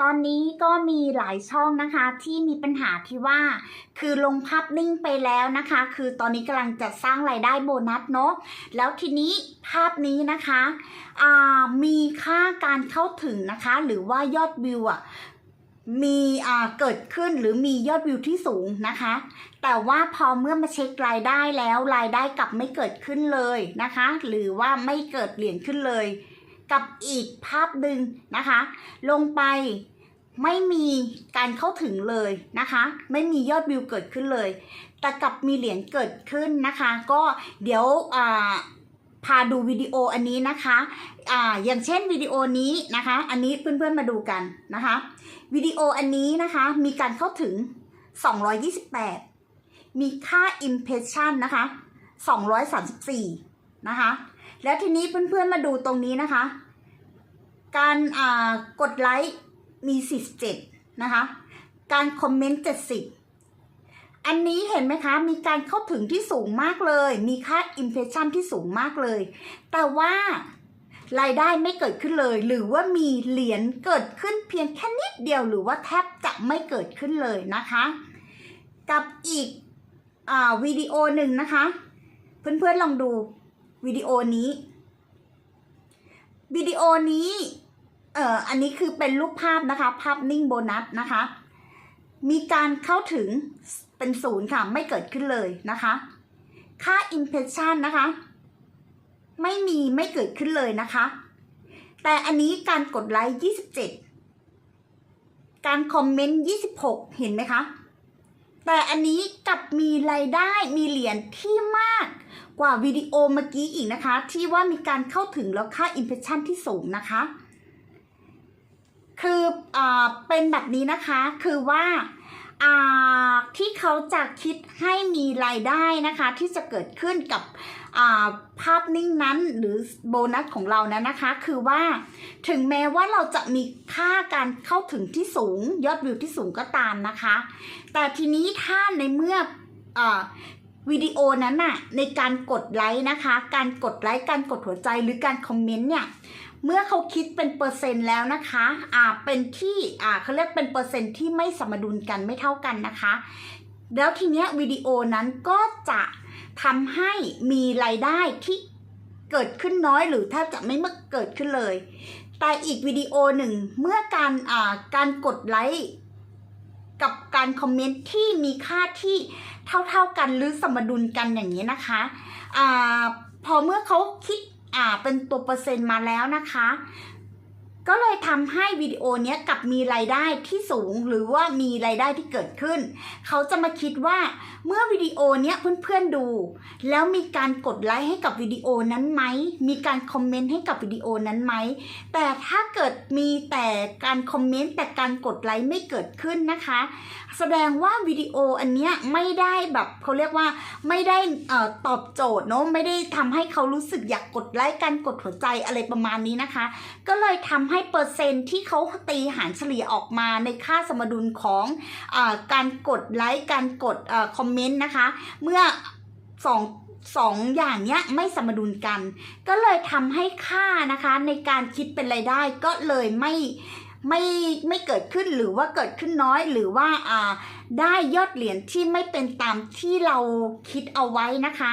ตอนนี้ก็มีหลายช่องนะคะที่มีปัญหาที่ว่า คือลงภาพนิ่งไปแล้วนะคะ คือตอนนี้กำลังจะสร้างรายได้โบนัสเนาะแล้วทีนี้ภาพนี้นะคะมีค่าการเข้าถึงนะคะ หรือว่ายอดวิวอะมีอ่าเกิดขึ้นหรือมียอดวิวที่สูงนะคะ แต่ว่าพอเมื่อมาเช็ครายได้แล้วรายได้กลับไม่เกิดขึ้นเลยนะคะ หรือว่าไม่เกิดเหรียญขึ้นเลย กับอีกภาพหนึ่งนะคะ ลงไปไม่มีการเข้าถึงเลยนะคะ ไม่มียอดวิวเกิดขึ้นเลย แต่กลับมีเหรียญเกิดขึ้นนะคะ ก็เดี๋ยวพาดูวิดีโออันนี้นะคะอ่าอย่างเช่นวิดีโอนี้นะคะ อันนี้เพื่อนๆมาดูกันนะคะวิดีโออันนี้นะคะมีการเข้าถึง 228 มีค่า impression นะคะ 234 นะคะ แล้วทีนี้เพื่อนๆมาดูตรงนี้นะคะ การกดไลค์มี 47 นะคะ การคอมเมนต์ 70 อันนี้เห็นไหมคะ มีการเข้าถึงที่สูงมากเลย มีค่า impression ที่สูงมากเลย แต่ว่ารายได้ไม่เกิดขึ้นเลย หรือว่ามีเหรียญเกิดขึ้นเพียงแค่นิดเดียวหรือว่าแทบจะไม่เกิดขึ้นเลยนะคะ กับอีกอวิดีโอหนึ่งนะคะ เพื่อนๆลองดูวิดีโอนี้วิดีโอนี้ เอ่ออันนี้คือเป็นรูปภาพนะคะ ภาพนิ่งโบนัสนะคะ มีการเข้าถึงเป็นศูนย์ค่ะ ไม่เกิดขึ้นเลยนะคะ ค่า impression นะคะ ไม่มีไม่เกิดขึ้นเลยนะคะ แต่อันนี้การกดไลค์ 27 การคอมเมนต์ 26 เห็นไหมคะ แต่อันนี้กลับมีรายได้มีเหรียญที่มากกว่าวิดีโอเมื่อกี้อีกนะคะ ที่ว่ามีการเข้าถึงแล้วค่า impression ที่สูงนะคะ คืออ่าเป็นแบบนี้นะคะคือว่าอ่าที่เขาจะคิดให้มีรายได้นะคะ ที่จะเกิดขึ้นกับอ่าภาพนิ่งนั้นหรือโบนัสของเรานั้นนะคะ คือว่าถึงแม้ว่าเราจะมีค่าการเข้าถึงที่สูง ยอดวิวที่สูงก็ตามนะคะ แต่ทีนี้ถ้าในเมื่ออวิดีโอนั้นน่ะในการกดไลค์นะคะ การกดไลค์การกดหัวใจหรือการคอมเมนต์เนี่ย เมื่อเขาคิดเป็นเปอร์เซ็นต์แล้วนะคะอ่าเป็นที่อ่าเขาเรียกเป็นเปอร์เซ็นต์ที่ไม่สมดุลกันไม่เท่ากันนะคะ แล้วทีเนี้ยวิดีโอนั้นก็จะทำให้มีรายได้ที่เกิดขึ้นน้อยหรือแทบจะไม่เมื่อเกิดขึ้นเลย แต่อีกวิดีโอหนึ่งเมื่อการอ่าการกดไลค์กับการคอมเมนต์ที่มีค่าที่เท่าๆกันหรือสมดุลกันอย่างนี้นะคะอ่าพอเมื่อเขาคิด อ่าเป็นตัวเปอร์เซ็นต์มาแล้วนะคะ ก็เลยทำให้วิดีโอเนี้ยกลับมีรายได้ที่สูงหรือว่ามีรายได้ที่เกิดขึ้น เขาจะมาคิดว่าเมื่อวิดีโอเนี้ยเพื่อนๆดู แล้วมีการกดไลค์ให้กับวิดีโอนั้นไหม มีการคอมเมนต์ให้กับวิดีโอนั้นไหม แต่ถ้าเกิดมีแต่การคอมเมนต์แต่การกดไลค์ไม่เกิดขึ้นนะคะ แสดงว่าวิดีโออันเนี้ยไม่ได้แบบเขาเรียกว่าไม่ได้ตอบโจทย์เนาะไม่ได้ทำให้เขารู้สึกอยากกดไลค์การกดหัวใจอะไรประมาณนี้นะคะ ก็เลยทำใให้เปอร์เซ็นต์ที่เขาตีหารเฉลี่ยออกมาในค่าสมดุลของอการกดไลค์การกดอคอมเมนต์นะคะ เมื่อสองสองอย่างเนี้ยไม่สมดุลกัน ก็เลยทำให้ค่านะคะในการคิดเป็นรายได้ก็เลยไม่ไม่ไม่เกิดขึ้นหรือว่าเกิดขึ้นน้อยหรือว่าอ่าได้ยอดเหรียญที่ไม่เป็นตามที่เราคิดเอาไว้นะคะ